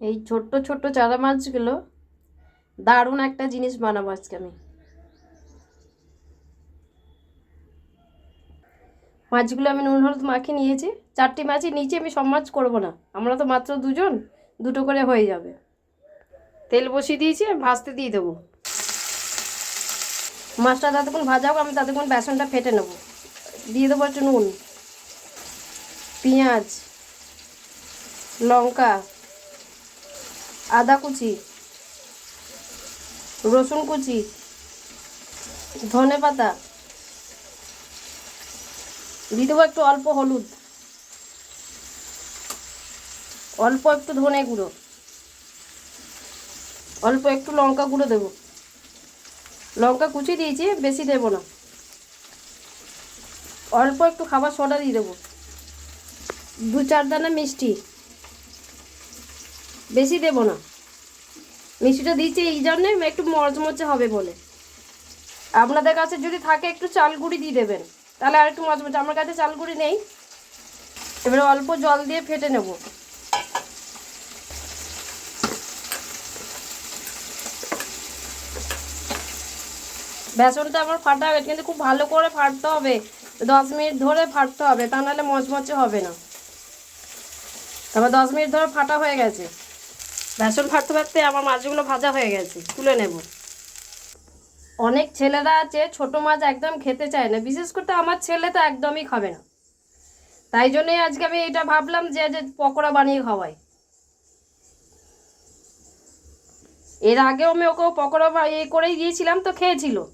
এই ছোট্ট ছোট্ট চারা মাছগুলো দারুণ একটা জিনিস বানাবো আজকে আমি। মাছগুলো আমি নুন, হলুদ মাখিয়ে নিয়েছি। চারটি মাছই নিচে আমি সব মাছ করব না। আমরা তো মাত্র দুজন, দুটো করে হয়ে যাবে। তেল বসিয়ে দিয়েছি, আমি ভাজতে দিয়ে দেবো। মাছটা ততক্ষণ ভাজা হোক আমি ততক্ষণ বেসনটা ফেটে নেব। দিয়ে দেবো একটু নুন, পেঁয়াজ, লঙ্কা আদা কুচি, রসুন কুচি, ধনে পাতা, দিয়ে দেবো একটু অল্প হলুদ, অল্প একটু ধনে গুঁড়ো, অল্প একটু লঙ্কা গুঁড়ো দেবো। লঙ্কা কুচি দিয়েছি, বেশি দেবো না। অল্প একটু খাবার সোডা দিয়ে দেবো। দু চার দানা মিষ্টি। বেশি দেবো না। মিষ্টিটা দিচ্ছি এই জন্যে একটু মচমচে হবে বলে। আপনাদের কাছে যদি থাকে একটু চাল গুঁড়ি দিয়ে দেবেন। তাহলে আর একটু মচমচে আমার কাছে চাল গুঁড়ি নেই। এবারে অল্প জল দিয়ে ফেটে নেব। বেসনটা আমার ফাটা হবে, কিন্তু খুব ভালো করে ফাটতে হবে। দশ মিনিট ধরে ফাটতে হবে, তা নাহলে মচমচে হবে না। তারপর দশ মিনিট ধরে ফাটা হয়ে গেছে। বেসন ফাটতে ফাটতে আমার মাছগুলো ভাজা হয়ে গেছে, তুলে নেব। অনেক ছেলেরা আছে, ছোট মাছ একদম খেতে চায় না, বিশেষ করে আমার ছেলে তো একদমই খাবে না। তাই জন্যই আজকে আমি এটা ভাবলাম যে পকোড়া বানিয়ে খাওয়াই। এর আগেও আমি ওকে পকোড়া বা- ইয়ে করেই দিয়েছিলাম, তো খেয়েছিল।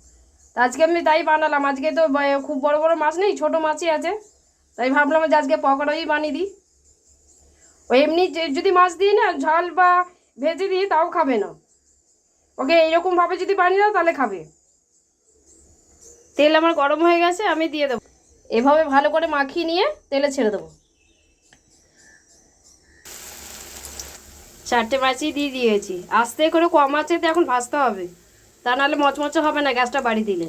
তা আজকে আমি তাই বানালাম, আজকে তো খুব বড় বড় মাছ নেই, ছোট মাছই আছে। তাই ভাবলাম যে আজকে পকোড়াই বানিয়ে দিই। ও এমনি যদি মাছ দিই না, ঝাল বা ভেজে দিই, তাও খাবে না। ওকে এইরকমভাবে যদি বানিয়ে দাও, তাহলে খাবে। তেল আমার গরম হয়ে গেছে, আমি দিয়ে দেবো। এভাবে ভালো করে মাখিয়ে নিয়ে তেলে ছেড়ে দেবো। চারটে মাছই দিয়ে দিয়েছি। আস্তে করে কম আছে তো এখন ভাজতে হবে। তা নাহলে মচমচে হবে না গ্যাসটা বাড়ি দিলে।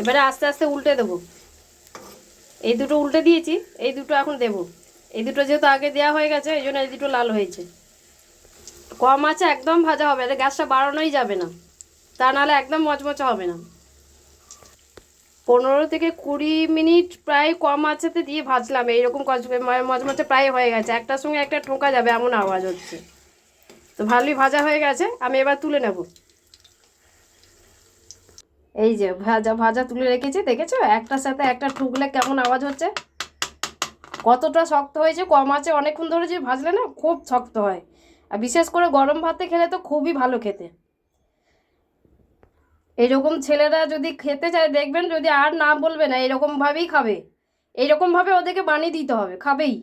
এবারে আস্তে আস্তে উল্টে দেবো। এই দুটো উল্টে দিয়েছি, এই দুটো এখন দেবো। এই দুটো যেহেতু আগে দেওয়া হয়ে গেছে, এই জন্য এই দুটো লাল হয়েছে। কম আছে, একদম ভাজা হবে এটা গ্যাসটা বাড়ানোই যাবে না। তা নাহলে একদম মচমচা হবে না। পনেরো থেকে কুড়ি মিনিট প্রায় কম আছেতে দিয়ে ভাজলাম, এইরকম মচমচে প্রায় হয়ে গেছে। একটার সঙ্গে একটা ঠোকা যাবে, এমন আওয়াজ হচ্ছে। তো ভালোই ভাজা হয়ে গেছে, আমি এবার তুলে নেব। এই যে ভাজা ভাজা তুলে রেখেছি, দেখেছ? একটার সাথে একটা ঠুকলে কেমন আওয়াজ হচ্ছে? কতটা শক্ত হয়েছে কম আছে অনেকক্ষণ ধরে যে ভাজলে না খুব শক্ত হয়। আর বিশেষ করে গরম ভাতে খেলে তো খুবই ভালো খেতে। এরকম ছেলেরা যদি খেতে চায়, দেখবেন যদি আর না বলবে না, এরকমভাবেই খাবে। এরকমভাবে ওদেরকে বানিয়ে দিতে হবে, খাবেই।